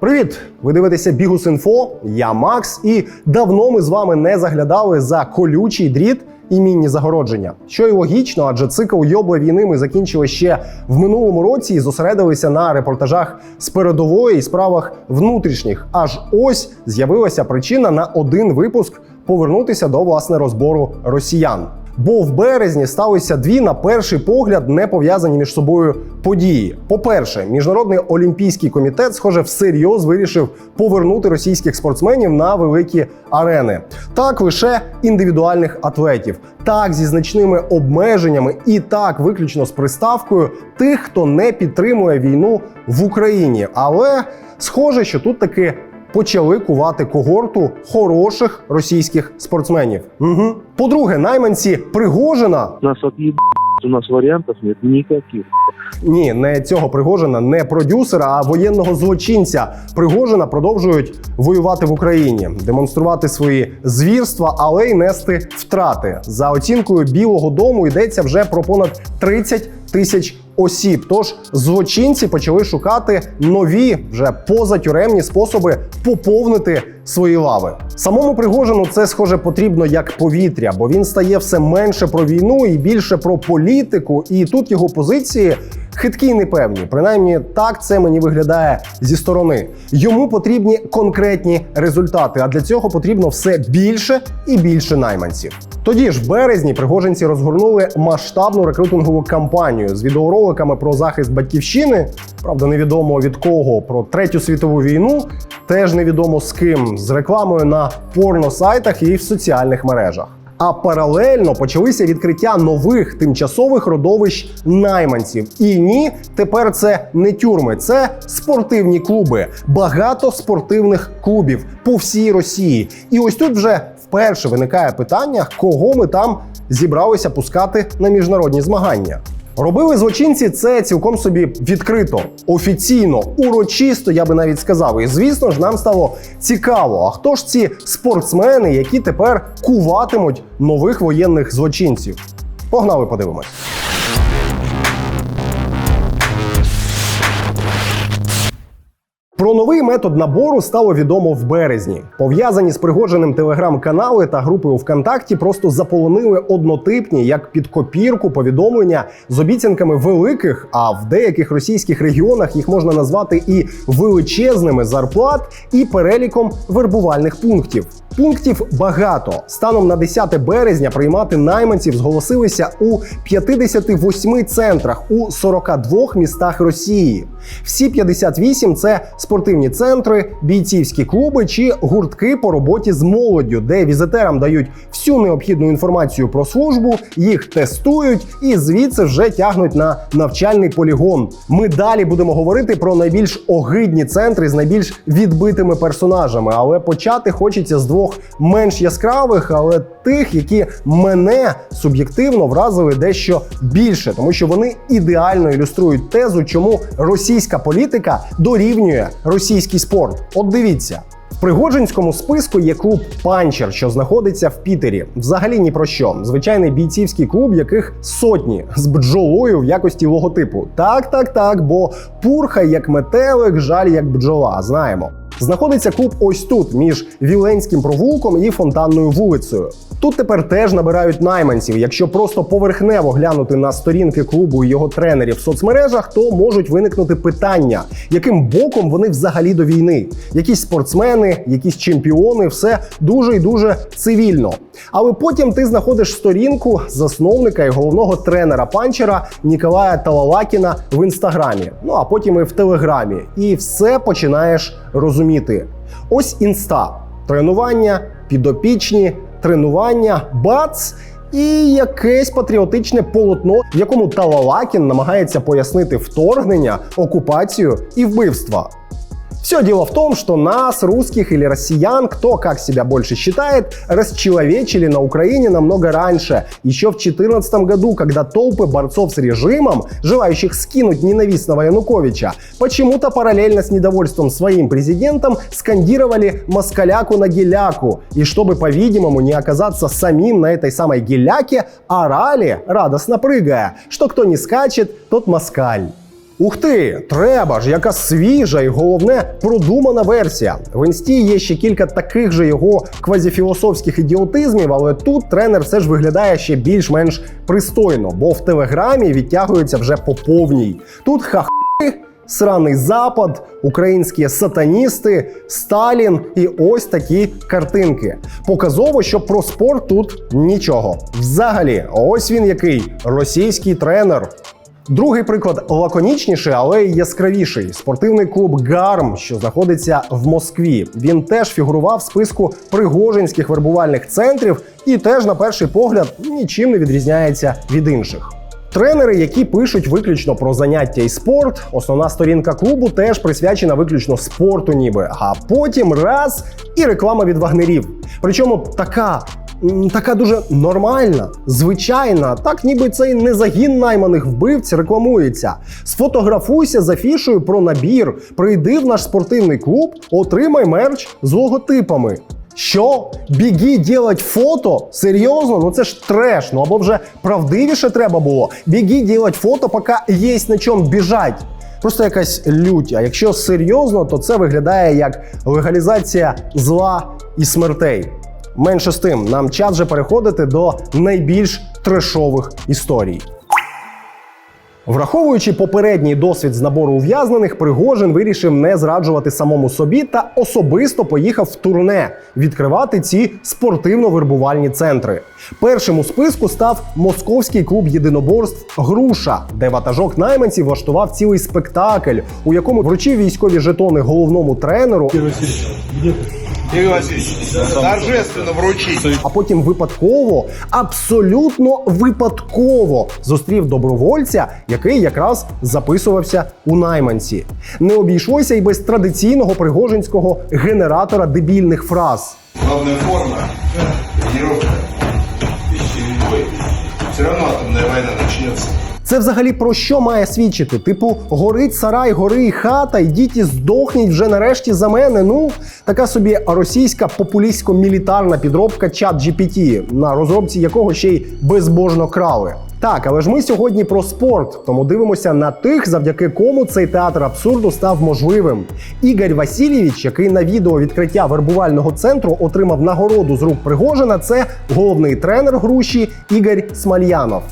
Привіт! Ви дивитеся Бігус.Інфо, я Макс, і давно ми з вами не заглядали за колючий дріт і мінні загородження. Що й логічно, адже цикл йобла війни ми закінчили ще в минулому році і зосередилися на репортажах з передової і справах внутрішніх. Аж ось з'явилася причина на один випуск повернутися до власне розбору росіян. Бо в березні сталися дві, на перший погляд, не пов'язані між собою події. По-перше, міжнародний олімпійський комітет, схоже, всерйоз вирішив повернути російських спортсменів на великі арени. Так, лише індивідуальних атлетів, так зі значними обмеженнями, і так виключно з приставкою тих, хто не підтримує війну в Україні. Але схоже, що тут таки почали кувати когорту хороших російських спортсменів. Угу. По-друге, найманці Пригожина Нас отъебать, у нас вариантов нет никаких. ні, не цього Пригожина, не продюсера, а воєнного злочинця Пригожина продовжують воювати в Україні, демонструвати свої звірства, але й нести втрати. За оцінкою Білого Дому йдеться вже про понад 30 тисяч осіб. Тож злочинці почали шукати нові вже позатюремні способи поповнити свої лави. Самому Пригожину це схоже потрібно як повітря, бо він стає все менше про війну і більше про політику. І тут його позиції хиткі й непевні. Принаймні, так це мені виглядає зі сторони. Йому потрібні конкретні результати, а для цього потрібно все більше і більше найманців. Тоді ж в березні пригожинці розгорнули масштабну рекрутингову кампанію з відеороликами про захист батьківщини. Правда, невідомо від кого про третю світову війну, теж невідомо з ким, з рекламою на порносайтах і в соціальних мережах. А паралельно почалися відкриття нових тимчасових родовищ найманців. І ні, тепер це не тюрми, це спортивні клуби. Багато спортивних клубів по всій Росії. І ось тут вже вперше виникає питання, кого ми там зібралися пускати на міжнародні змагання. Робили злочинці це цілком собі відкрито, офіційно, урочисто, я би навіть сказав. І звісно ж, нам стало цікаво. А хто ж ці спортсмени, які тепер куватимуть нових воєнних злочинців? Погнали, подивимось. Про новий метод набору стало відомо в березні. Пов'язані з пригодженим телеграм-канали та групи у ВКонтакті просто заполонили однотипні, як під копірку, повідомлення з обіцянками великих, а в деяких російських регіонах їх можна назвати і величезними зарплат, і переліком вербувальних пунктів. Пунктів багато. Станом на 10 березня приймати найманців зголосилися у 58 центрах у 42 містах Росії. Всі 58 – це спортивні центри, бійцівські клуби чи гуртки по роботі з молоддю, де візитерам дають всю необхідну інформацію про службу, їх тестують і звідси вже тягнуть на навчальний полігон. Ми далі будемо говорити про найбільш огидні центри з найбільш відбитими персонажами, але почати хочеться з двох менш яскравих, але тих, які мене суб'єктивно вразили дещо більше, тому що вони ідеально ілюструють тезу, чому російська політика дорівнює російський спорт. От дивіться. В Пригоджинському списку є клуб Панчер, що знаходиться в Пітері. Взагалі ні про що. Звичайний бійцівський клуб, яких сотні з бджолою в якості логотипу. Так, так, так, бо пурхай як метелик, жаль як бджола. Знаємо. Знаходиться клуб ось тут, між Віленським провулком і фонтанною вулицею. Тут тепер теж набирають найманців. Якщо просто поверхнево глянути на сторінки клубу і його тренерів в соцмережах, то можуть виникнути питання, яким боком вони взагалі до війни. Якісь спортсмени, якісь чемпіони, все дуже і дуже цивільно. Але потім ти знаходиш сторінку засновника і головного тренера панчера Ніколая Талалакіна в інстаграмі. Ну а потім і в телеграмі. І все починаєш розуміти. Ось інста, тренування, підопічні, тренування, бац. І якесь патріотичне полотно, в якому Талалакін намагається пояснити вторгнення, окупацію і вбивства. Все дело в том, что нас, русских или россиян, кто как себя больше считает, расчеловечили на Украине намного раньше, еще в 2014 году, когда толпы борцов с режимом, желающих скинуть ненавистного Януковича, почему-то параллельно с недовольством своим президентом скандировали «москаляку на геляку», и чтобы, по-видимому, не оказаться самим на этой самой геляке, орали, радостно прыгая, что кто не скачет, тот москаль. Ух ти, треба ж, яка свіжа і головне продумана версія. В інсті є ще кілька таких же його квазіфілософських ідіотизмів, але тут тренер все ж виглядає ще більш-менш пристойно, бо в телеграмі відтягується вже по повній. Тут хахи, Сраний запад, українські сатаністи, Сталін і ось такі картинки. Показово, що про спорт тут нічого. Взагалі, ось він який російський тренер. Другий приклад лаконічніший, але яскравіший. Спортивний клуб Гарм, що знаходиться в Москві. Він теж фігурував в списку пригожинських вербувальних центрів і теж, на перший погляд, нічим не відрізняється від інших. Тренери, які пишуть виключно про заняття і спорт, основна сторінка клубу теж присвячена виключно спорту, ніби. А потім раз і реклама від вагнерів. Причому така. Така дуже нормальна, звичайна, так ніби цей не загін найманих вбивць рекламується. Сфотографуйся з афішою про набір, прийди в наш спортивний клуб, отримай мерч з логотипами. Що? Біги ділать фото? Серйозно? Ну це ж треш. Ну або вже правдивіше треба було. Біги ділать фото, поки є на чому біжать. Просто якась лють. А якщо серйозно, то це виглядає як легалізація зла і смертей. Менше з тим, нам час вже переходити до найбільш трешових історій. Враховуючи попередній досвід з набору ув'язнених, Пригожин вирішив не зраджувати самому собі та особисто поїхав в турне відкривати ці спортивно-вербувальні центри. Першим у списку став московський клуб єдиноборств Груша, де ватажок найманців влаштував цілий спектакль, у якому вручив військові жетони головному тренеру, Игорь Васильевич, торжественно вручить. а потім випадково, абсолютно випадково зустрів добровольця, який якраз записувався у найманці. Не обійшлося й без традиційного пригожинського генератора дебільних фраз. Главная форма, тренировка, пищевой. Все равно атомная. Це взагалі про що має свідчити? Типу, горить сарай, гори і хата, і здохніть вже нарешті за мене. Ну, така собі російська популістсько-мілітарна підробка чат GPT, на розробці якого ще й безбожно крали. Так, але ж ми сьогодні про спорт, тому дивимося на тих, завдяки кому цей театр абсурду став можливим. Ігор Васильєвич, який на відео відкриття вербувального центру отримав нагороду з рук Пригожина, це головний тренер груші Ігор Смальянов.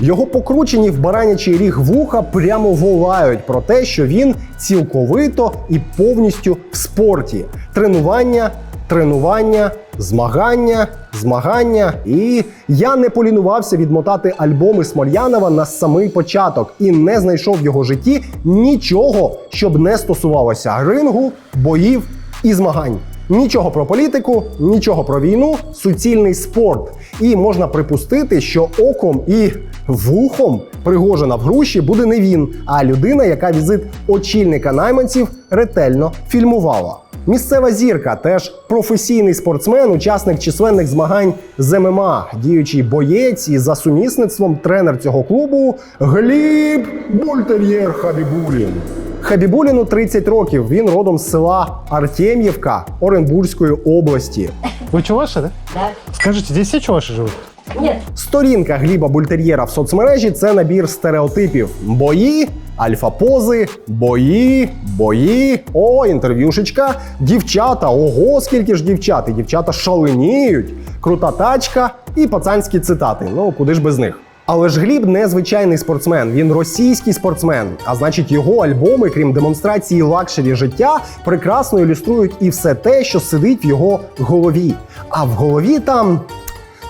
Його покручені в баранячий ріг вуха прямо волають про те, що він цілковито і повністю в спорті. Тренування, тренування, змагання, змагання. І я не полінувався відмотати альбоми Смольянова на самий початок і не знайшов в його житті нічого, щоб не стосувалося рингу, боїв і змагань. Нічого про політику, нічого про війну, суцільний спорт. І можна припустити, що оком і вухом Пригожина в груші буде не він, а людина, яка візит очільника найманців ретельно фільмувала. Місцева зірка теж професійний спортсмен, учасник численних змагань з ММА, діючий боєць і за сумісництвом тренер цього клубу Гліб Бультер'єр Хабібулін. Хабібуліну 30 років. Він родом з села Артем'євка Оренбурзької області. Вы чуваши, да? Да. Скажите, здесь все чуваши живут? Нет, Сторінка Гліба Бультер'єра в соцмережі це набір стереотипів: бої, альфа-пози, бої, бої. О, інтерв'юшечка, дівчата. Ого, скільки ж дівчат! І дівчата шаленіють. Крута тачка і пацанські цитати. Ну куди ж без них. Але ж Гліб не звичайний спортсмен, він російський спортсмен. А значить, його альбоми, крім демонстрації лакшері життя, прекрасно ілюструють і все те, що сидить в його голові. А в голові там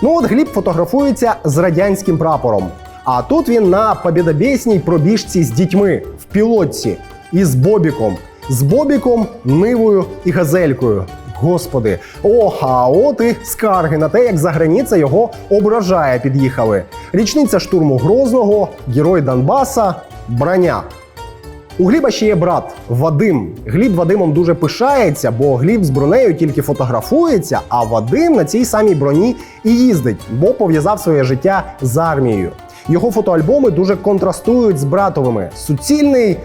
Ну от Гліб фотографується з радянським прапором. А тут він на побєдобєсній пробіжці з дітьми в пілотці і з Бобіком. З Бобіком, Нивою і Газелькою. Господи, ох, а от і скарги на те, як за границя його ображає, під'їхали. Річниця штурму Грозного, герой Донбаса, броня. У Гліба ще є брат Вадим. Гліб Вадимом дуже пишається, бо Гліб з бронею тільки фотографується, а Вадим на цій самій броні і їздить, бо пов'язав своє життя з армією. Його фотоальбоми дуже контрастують з братовими. Суцільний,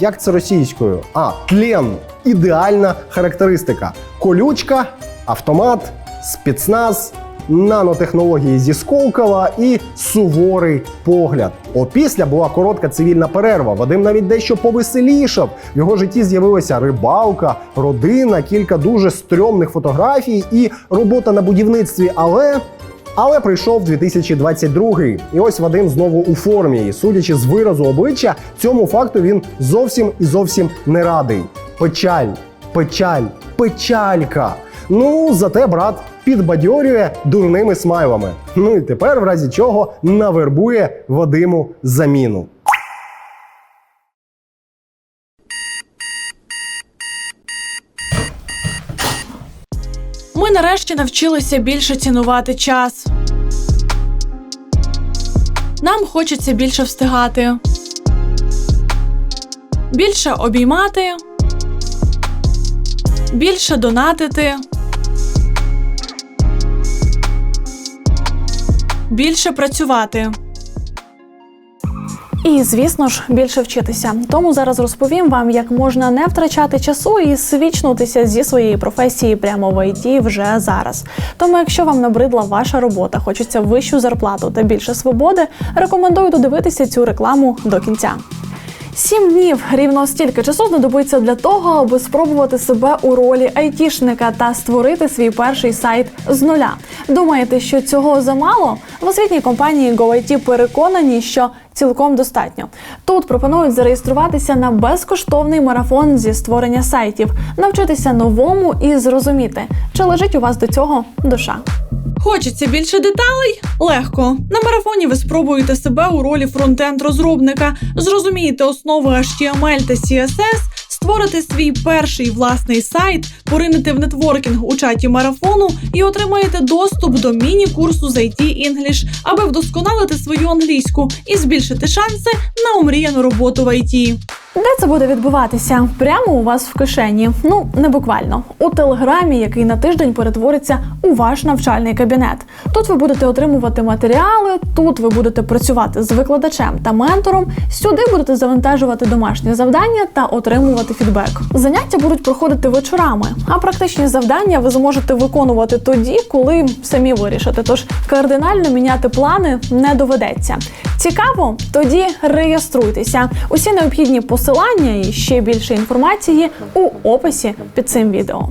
як це російською? А, тлен. Ідеальна характеристика. Колючка, автомат, спецназ, нанотехнології зі Сколково і суворий погляд. Опісля була коротка цивільна перерва. Вадим навіть дещо повеселішав. В його житті з'явилася рибалка, родина, кілька дуже стрьомних фотографій і робота на будівництві. Але але прийшов 2022 і ось Вадим знову у формі. І судячи з виразу обличчя, цьому факту він зовсім і зовсім не радий. Печаль, печаль, печалька. Ну, зате брат підбадьорює дурними смайлами. Ну і тепер, в разі чого, навербує Вадиму заміну. Нарешті навчилися більше цінувати час. Нам хочеться більше встигати, більше обіймати, більше донатити, більше працювати. І звісно ж більше вчитися. Тому зараз розповім вам, як можна не втрачати часу і свічнутися зі своєї професії прямо в ІТ вже зараз. Тому, якщо вам набридла ваша робота, хочеться вищу зарплату та більше свободи, рекомендую додивитися цю рекламу до кінця. Сім днів рівно стільки часу знадобиться для того, аби спробувати себе у ролі айтішника та створити свій перший сайт з нуля. Думаєте, що цього замало? В освітній компанії GoIT переконані, що цілком достатньо. Тут пропонують зареєструватися на безкоштовний марафон зі створення сайтів, навчитися новому і зрозуміти, чи лежить у вас до цього душа. Хочеться більше деталей? Легко. На марафоні ви спробуєте себе у ролі фронтенд-розробника, зрозумієте основи HTML та CSS, створите свій перший власний сайт, поринете в нетворкінг у чаті марафону і отримаєте доступ до міні-курсу з IT English, аби вдосконалити свою англійську і збільшити шанси на омріяну роботу в IT. Де це буде відбуватися? Прямо у вас в кишені. Ну не буквально у телеграмі, який на тиждень перетвориться у ваш навчальний кабінет. Тут ви будете отримувати матеріали, тут ви будете працювати з викладачем та ментором. Сюди будете завантажувати домашні завдання та отримувати фідбек. Заняття будуть проходити вечорами, а практичні завдання ви зможете виконувати тоді, коли самі вирішите. Тож кардинально міняти плани не доведеться. Цікаво? Тоді реєструйтеся. Усі необхідні посилання і ще більше інформації у описі під цим відео.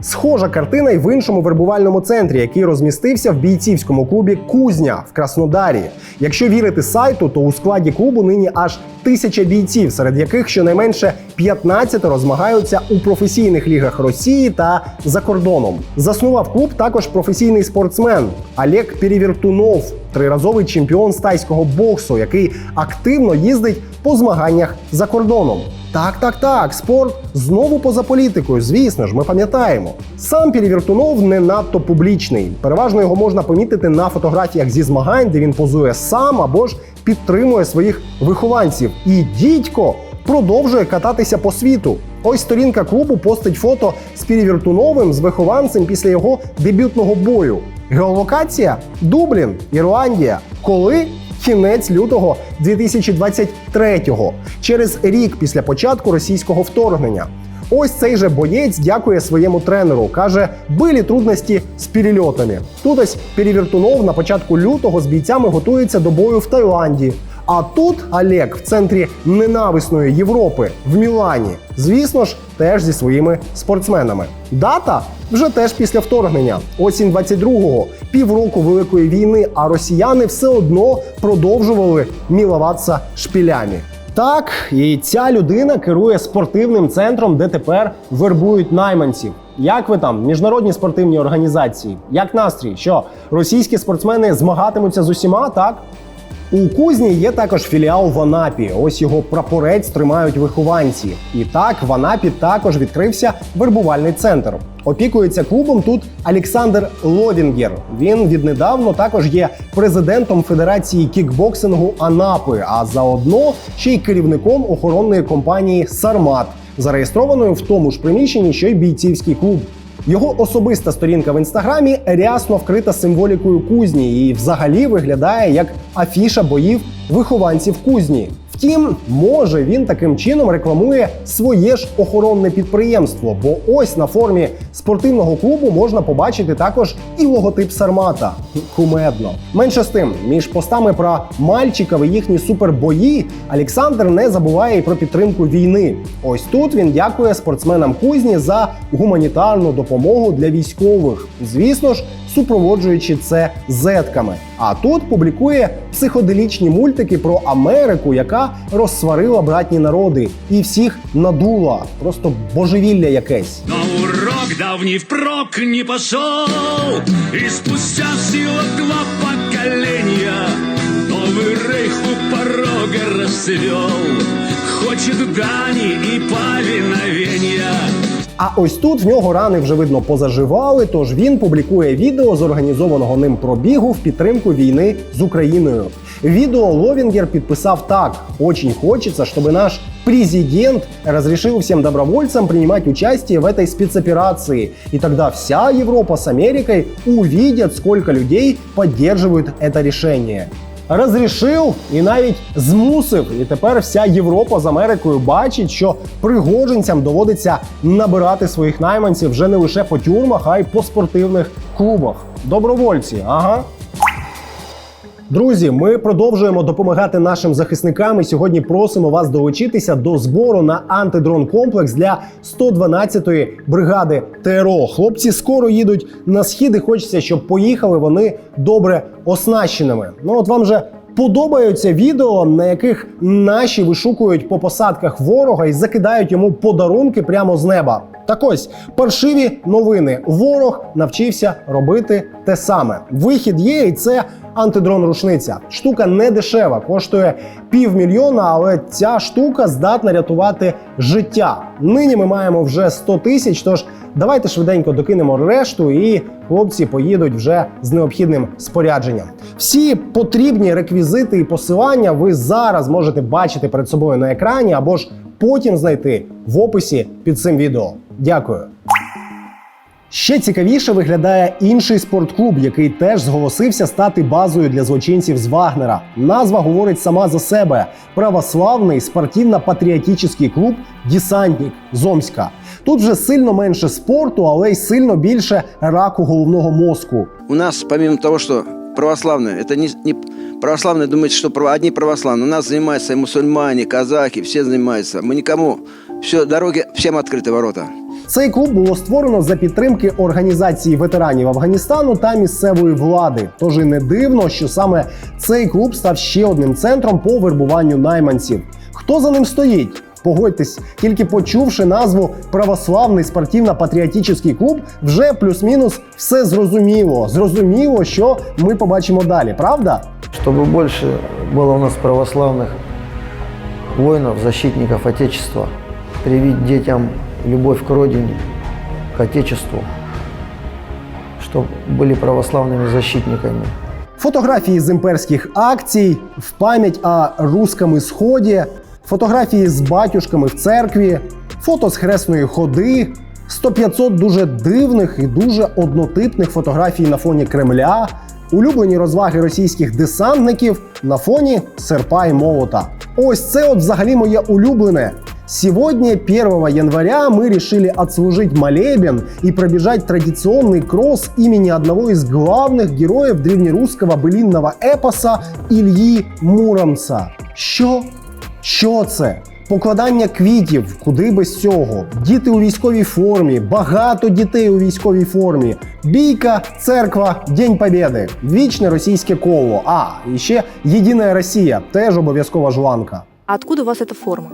Схожа картина й в іншому вербувальному центрі, який розмістився в бійцівському клубі Кузня в Краснодарі. Якщо вірити сайту, то у складі клубу нині аж тисяча бійців, серед яких щонайменше 15 змагаються у професійних лігах Росії та за кордоном. Заснував клуб також професійний спортсмен Олег Перевертунов, триразовий чемпіон з тайського боксу, який активно їздить по змаганнях за кордоном. Так, так, так, спорт знову поза політикою. Звісно ж, ми пам'ятаємо. Сам Перевертунов не надто публічний. Переважно його можна помітити на фотографіях зі змагань, де він позує сам або ж підтримує своїх вихованців. І дідько продовжує кататися по світу. Ось сторінка клубу постить фото з Перевертуновим з вихованцем після його дебютного бою. Геолокація Дублін, Ірландія. Коли кінець лютого 2023-го, через рік після початку російського вторгнення. Ось цей же боєць дякує своєму тренеру. каже, були трудності з перельотами. Тут ось Перевертунов на початку лютого з бійцями готується до бою в Таїланді. А тут Олег в центрі ненависної Європи в Мілані. Звісно ж, теж зі своїми спортсменами. Дата вже теж після вторгнення, осінь 22-го, півроку великої війни. А росіяни все одно продовжували мілуватися шпілями. Так, і ця людина керує спортивним центром, де тепер вербують найманців. Як ви там, міжнародні спортивні організації? Як настрій? Що російські спортсмени змагатимуться з усіма? Так у кузні є також філіал в Анапі. Ось його прапорець тримають вихованці. І так в Анапі також відкрився вербувальний центр. Опікується клубом тут Олександр Ловінгер. Він віднедавно також є президентом Федерації кікбоксингу Анапи, а заодно ще й керівником охоронної компанії Сармат, зареєстрованої в тому ж приміщенні, що й бійцівський клуб. Його особиста сторінка в інстаграмі рясно вкрита символікою кузні і взагалі виглядає як афіша боїв вихованців кузні. Втім, може він таким чином рекламує своє ж охоронне підприємство, бо ось на формі спортивного клубу можна побачити також і логотип Сармата. Кумедно. Менше з тим, між постами про мальчиків і їхні супербої Олександр не забуває і про підтримку війни. Ось тут він дякує спортсменам кузні за гуманітарну допомогу для військових. Звісно ж, супроводжуючи це зетками. А тут публікує психоделічні мультики про Америку, яка розсварила братні народи і всіх надула. Просто божевілля якесь. Но урок давний впрок не пошел И спустя всего два поколения Новый рейх у порога расцвел Хочет дани и повиновения А ось тут в нього рани вже видно позаживали. Тож він публікує відео з організованого ним пробігу в підтримку війни з Україною. Відео Ловінгер підписав так: «Очень хочется, чтобы наш президент разрешил всем добровольцам принимать участие в этой спецоперации. И тогда вся Европа с Америкой увидят, сколько людей поддерживают это решение. Розрішив і навіть змусив. І тепер вся Європа з Америкою бачить, що пригоженцям доводиться набирати своїх найманців вже не лише по тюрмах, а й по спортивних клубах. Добровольці, ага. Друзі, ми продовжуємо допомагати нашим захисникам. І сьогодні просимо вас долучитися до збору на антидрон комплекс для 112-ї бригади ТРО. Хлопці скоро їдуть на схід і хочеться, щоб поїхали вони добре оснащеними. Ну от вам же подобаються відео, на яких наші вишукують по посадках ворога і закидають йому подарунки прямо з неба. Так ось паршиві новини. Ворог навчився робити те саме. Вихід є, і це антидрон-рушниця. Штука не дешева, коштує півмільйона, але ця штука здатна рятувати життя. Нині ми маємо вже 100 тисяч. Тож давайте швиденько докинемо решту, і хлопці поїдуть вже з необхідним спорядженням. Всі потрібні реквізити і посилання ви зараз можете бачити перед собою на екрані або ж потім знайти в описі під цим відео. Дякую. Ще цікавіше виглядає інший спортклуб, який теж зголосився стати базою для злочинців з Вагнера. Назва говорить сама за себе: православний спортивно-патріотичний клуб Десантник з Омська. Тут вже сильно менше спорту, але й сильно більше раку головного мозку. У нас, помимо того, что православные, это не, не православные думают, что право- одни православные. У нас занимаются и мусульмане, казахи, все занимаются. Мы никому, все, дороги, всем открыты ворота. Цей клуб було створено за підтримки організації ветеранів Афганістану та місцевої влади. Тож і не дивно, що саме цей клуб став ще одним центром по вербуванню найманців. Хто за ним стоїть? Погодьтесь, тільки почувши назву православний спортивно-патріотичний клуб, вже плюс-мінус все зрозуміло. Зрозуміло, що ми побачимо далі, правда? чтобы больше было у нас православных воинов, защитников Отечества, привить детям любовь к родине, к Отечеству, чтобы были православными защитниками. Фотографії з імперських акцій в пам'ять о русском ісході, фотографії з батюшками в церкві, фото з хресної ходи, 100-500 дуже дивних і дуже однотипних фотографій на фоні Кремля, улюблені розваги російських десантників на фоні серпа і молота. Ось це от взагалі моє улюблене. Сегодня, 1 января, мы решили отслужить молебен и пробежать традиционный кросс имени одного из главных героев древнерусского былинного эпоса Ильї Муромца. Що? Що це? Покладання квітів, куди без цього. Діти у військовій формі, багато дітей у військовій формі. Бійка, церква, День Побєди. Вічне російське коло. А, і ще Єдина Росія, теж обов'язкова жланка. А откуда у вас эта форма?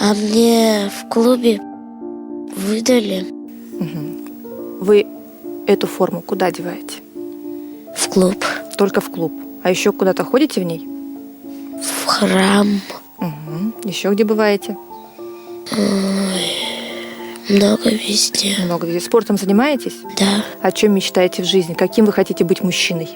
А мне в клубе выдали Вы эту форму куда деваете? в клуб, Только в клуб. А еще куда-то ходите в ней? в храм. Угу. Еще где бываете? Много везде. Много где. Спортом занимаетесь? Да, О чем мечтаете в жизни? Каким вы хотите быть мужчиной?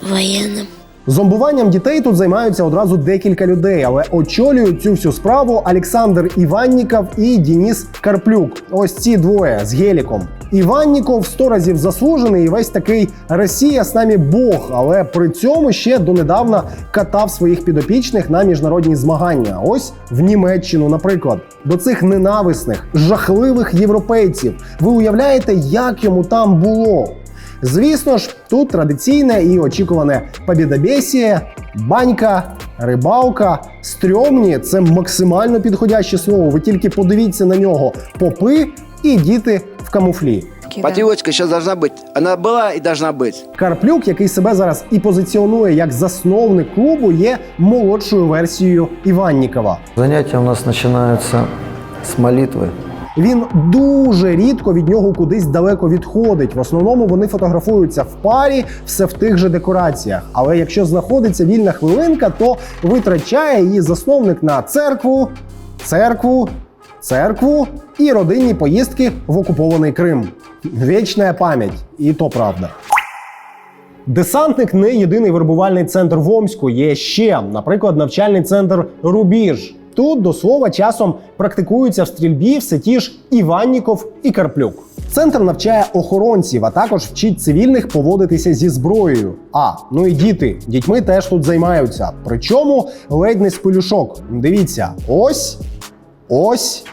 военным. Зомбуванням дітей тут займаються одразу декілька людей, але очолюють цю всю справу Олександр Іванніков і Дініс Карплюк. Ось ці двоє з геліком. Іванніков сто разів заслужений і весь такий Росія з нами Бог, але при цьому ще донедавна катав своїх підопічних на міжнародні змагання. Ось в Німеччину, наприклад, до цих ненависних, жахливих європейців. Ви уявляєте, як йому там було? Звісно ж, тут традиційне і очікуване побідобєсіє, банька, рибалка, стрьомні це максимально підходяще слово. Ви тільки подивіться на нього: попи і діти в камуфлі. Патриотика сейчас должна быть. Она была и должна быть. Карплюк, який себе зараз і позиціонує як засновник клубу, є молодшою версією Іваннікова. Занятия у нас начинаются с молитвы. Він дуже рідко від нього кудись далеко відходить. В основному вони фотографуються в парі, все в тих же декораціях. Але якщо знаходиться вільна хвилинка, то витрачає її засновник на церкву, церкву, церкву і родинні поїздки в окупований Крим. Вічна пам'ять, і то правда. Десантник не єдиний вербувальний центр в Омську. Є ще, наприклад, навчальний центр Рубіж. Тут до слова часом практикуються в стрільбі все ті ж Іванніков і Карплюк. Центр навчає охоронців, а також вчить цивільних поводитися зі зброєю. А ну і діти, дітьми теж тут займаються. Причому ледь не з пелюшок. Дивіться, ось, ось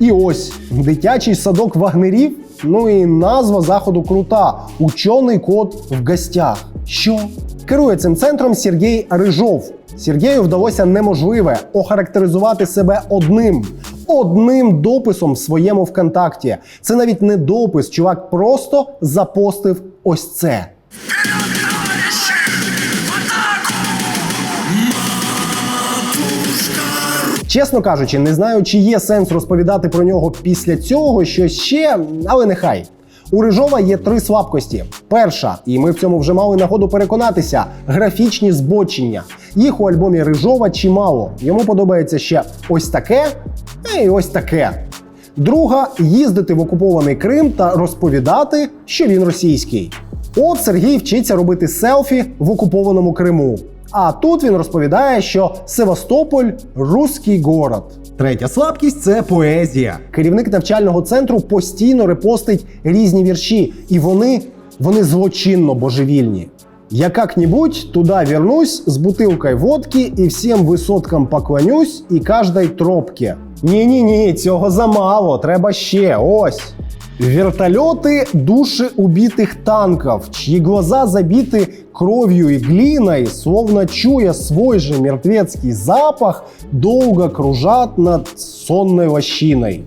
і ось дитячий садок вагнерів. Ну і назва заходу крута. Учений кот в гостях. Що? Керує цим центром Сергій Рижов. Сергію вдалося неможливе охарактеризувати себе одним. Одним дописом в своєму ВКонтакті. Це навіть не допис, чувак просто запостив ось це. Чесно кажучи, не знаю, чи є сенс розповідати про нього після цього щось ще, але нехай. У Рижова є три слабкості. Перша, і ми в цьому вже мали нагоду переконатися: графічні збочення. Їх у альбомі Рижова чимало. Йому подобається ще ось таке і ось таке. Друга їздити в окупований Крим та розповідати, що він російський. От Сергій вчиться робити селфі в окупованому Криму. А тут він розповідає, що Севастополь руський город. Третя слабкість це поезія. Керівник навчального центру постійно репостить різні вірші, і вони, вони злочинно божевільні. Я как-нибудь туда вернусь с бутылкой водки и всем висоткам поклонюсь і каждой тропке. Ні-ні-ні, цього замало, треба ще. Ось. Вертолеты – души убитых танков, чьи глаза забиты кровью и глиной, словно чуя свой же мертвецкий запах, долго кружат над сонною лощиной.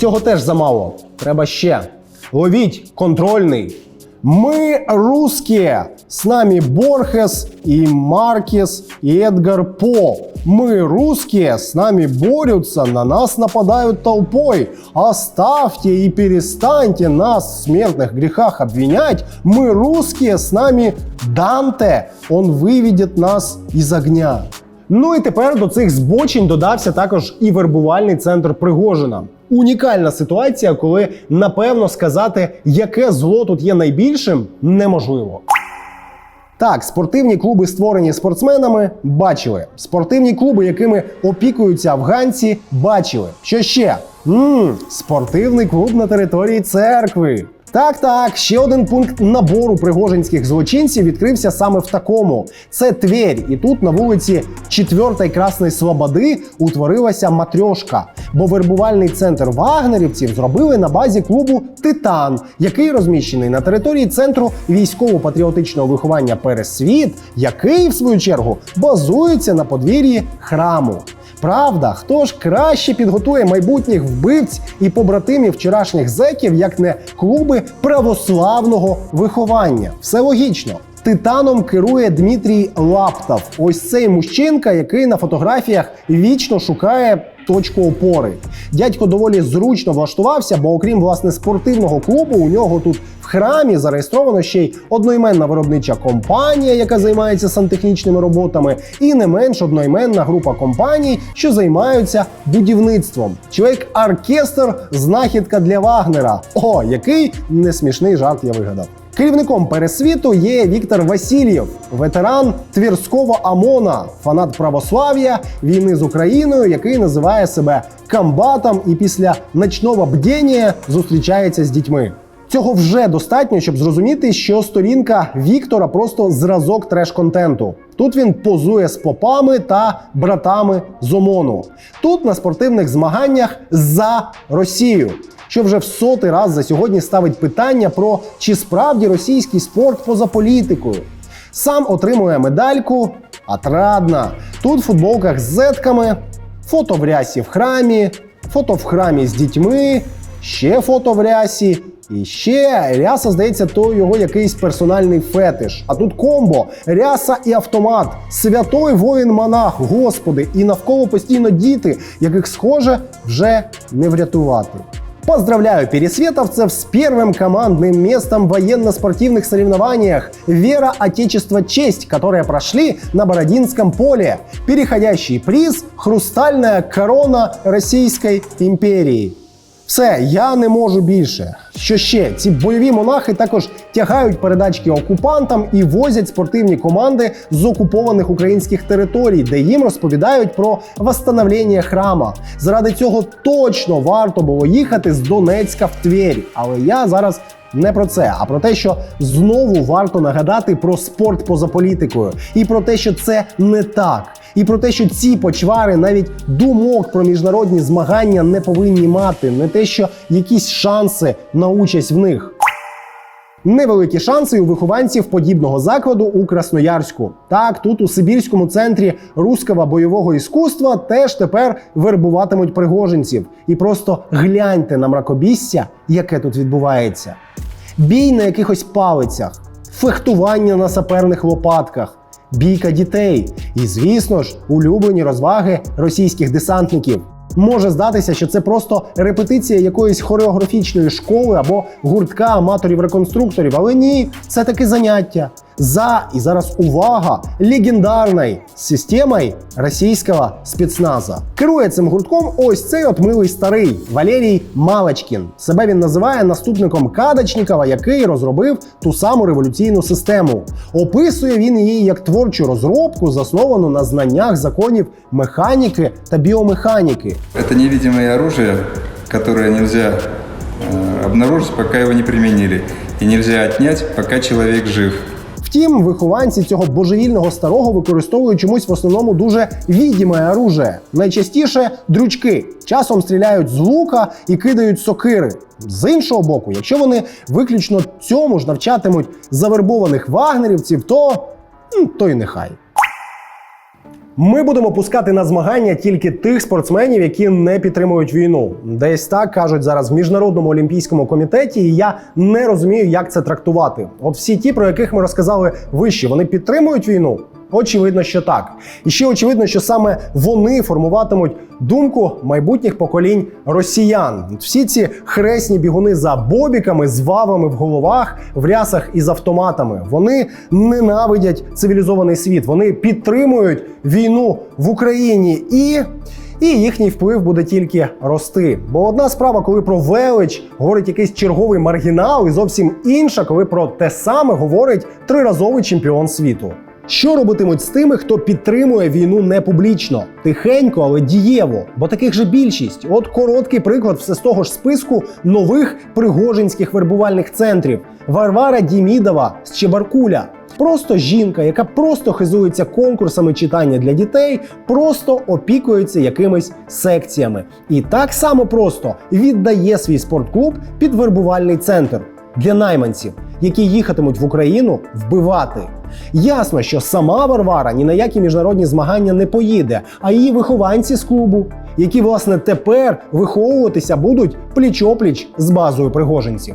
Цього теж замало. Треба ще. Ловіть контрольний. Ми русские. С нами Борхес и Маркес и Эдгар По. Мы русские, с нами борются, на нас нападают толпой. Оставьте и перестаньте нас в смертных грехах обвинять. Мы русские, с нами Данте. Он выведет нас из огня. Ну і тепер до цих збочень додався також і вербувальний центр Пригожина. Унікальна ситуація, коли напевно сказати, яке зло тут є найбільшим, неможливо. Так, спортивні клуби, створені спортсменами, бачили. Спортивні клуби, якими опікуються афганці, бачили. Що ще? Мм, спортивний клуб на території церкви. Так, так, ще один пункт набору пригожинських злочинців відкрився саме в такому. Це Тверь, і тут на вулиці 4 Красної Слободи утворилася матрьошка, бо вербувальний центр вагнерівців зробили на базі клубу Титан, який розміщений на території центру військово-патріотичного виховання Пересвіт, який, в свою чергу, базується на подвір'ї храму. Правда, хто ж краще підготує майбутніх вбивць і побратимів вчорашніх зеків, як не клуби православного виховання? Все логічно. Титаном керує Дмитрій Лаптов. Ось цей мужчинка, який на фотографіях вічно шукає точку опори. Дядько доволі зручно влаштувався, бо окрім власне спортивного клубу, у нього тут храмі зареєстровано ще й одноіменна виробнича компанія, яка займається сантехнічними роботами, і не менш одноіменна група компаній, що займаються будівництвом. Чоловік оркестр знахідка для Вагнера. О, який несмішний жарт я вигадав. Керівником пересвіту є Віктор Васильєв, ветеран Твірського ОМОНа, фанат православ'я, війни з Україною, який називає себе комбатом і після ночного бдіння зустрічається з дітьми. Цього вже достатньо, щоб зрозуміти, що сторінка Віктора просто зразок треш-контенту. Тут він позує з попами та братами з ОМОНу. Тут на спортивних змаганнях за Росію, що вже в сотий раз за сьогодні ставить питання про чи справді російський спорт поза політикою. Сам отримує медальку Отрадна. Тут в футболках з зетками, фото в рясі в храмі, фото в храмі з дітьми, ще фото в рясі. І ще ряса, здається, то його якийсь персональний фетиш. А тут комбо, ряса і автомат, святой воїн-монах, господи, і навколо постійно діти, яких схоже вже не врятувати. Поздравляю пересветовцев с первым командным местом в военно-спортивных соревнованиях «Вера, Отечество, Честь», которые прошли на Бородинском поле. Переходящий приз – хрустальная корона Російської імперії. Все, я не можу більше. Що ще? Ці бойові монахи також тягають передачки окупантам і возять спортивні команди з окупованих українських територій, де їм розповідають про восстановлення храма. Заради цього точно варто було їхати з Донецька в Тверь. Але я зараз не про це, а про те, що знову варто нагадати про спорт поза політикою, і про те, що це не так, і про те, що ці почвари навіть думок про міжнародні змагання не повинні мати, не те, що якісь шанси на участь в них. Невеликі шанси у вихованців подібного закладу у Красноярську. Так, тут у Сибірському центрі руського бойового іскусства теж тепер вербуватимуть пригожинців. І просто гляньте на мракобісся, яке тут відбувається. Бій на якихось палицях, фехтування на саперних лопатках, бійка дітей. І, звісно ж, улюблені розваги російських десантників. Може здатися, що це просто репетиція якоїсь хореографічної школи або гуртка аматорів-реконструкторів, але ні, це таки заняття за і зараз увага легендарною системою російського спецназа. Керує цим гуртком ось цей от милий старий Валерій Малачкін. Себе він називає наступником Кадачнікова, який розробив ту саму революційну систему. Описує він її як творчу розробку, засновану на знаннях законів механіки та біомеханіки. Это невидимое оружие, которое нельзя э, обнаружить, пока его не применили. И нельзя отнять, пока человек жив. Втім, вихованці цього божевільного старого використовують чомусь в основному дуже відіме оружие. Найчастіше дрючки. Часом стріляють з лука і кидають сокири. З іншого боку, якщо вони виключно цьому ж навчатимуть завербованих вагнерівців, то, то й нехай. Ми будемо пускати на змагання тільки тих спортсменів, які не підтримують війну. Десь так кажуть зараз в міжнародному олімпійському комітеті, і я не розумію, як це трактувати. От всі ті, про яких ми розказали вище, вони підтримують війну. Очевидно, що так. І ще очевидно, що саме вони формуватимуть думку майбутніх поколінь росіян. Всі ці хресні бігуни за бобіками, з вавами в головах, в рясах із автоматами. Вони ненавидять цивілізований світ. Вони підтримують війну в Україні і. І їхній вплив буде тільки рости. Бо одна справа, коли про велич говорить якийсь черговий маргінал, і зовсім інша, коли про те саме говорить триразовий чемпіон світу. Що робитимуть з тими, хто підтримує війну не публічно, тихенько, але дієво, бо таких же більшість. От короткий приклад все з того ж списку нових пригожинських вербувальних центрів: Варвара Дімідова з Чебаркуля. Просто жінка, яка просто хизується конкурсами читання для дітей, просто опікується якимись секціями. І так само просто віддає свій спортклуб під вербувальний центр для найманців, які їхатимуть в Україну вбивати. Ясно, що сама Варвара ні на які міжнародні змагання не поїде, а її вихованці з клубу, які власне тепер виховуватися будуть пліч-опліч з базою пригожинців.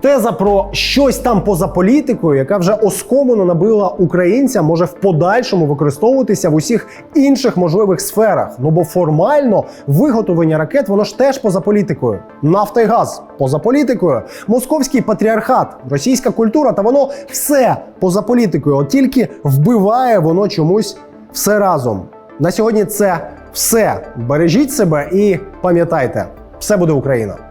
Теза про щось там поза політикою, яка вже оскомано набила українця, може в подальшому використовуватися в усіх інших можливих сферах. Ну бо формально виготовлення ракет воно ж теж поза політикою. Нафта й газ поза політикою, московський патріархат, російська культура та воно все поза політикою. От тільки вбиває воно чомусь все разом. На сьогодні це все. Бережіть себе і пам'ятайте, все буде Україна.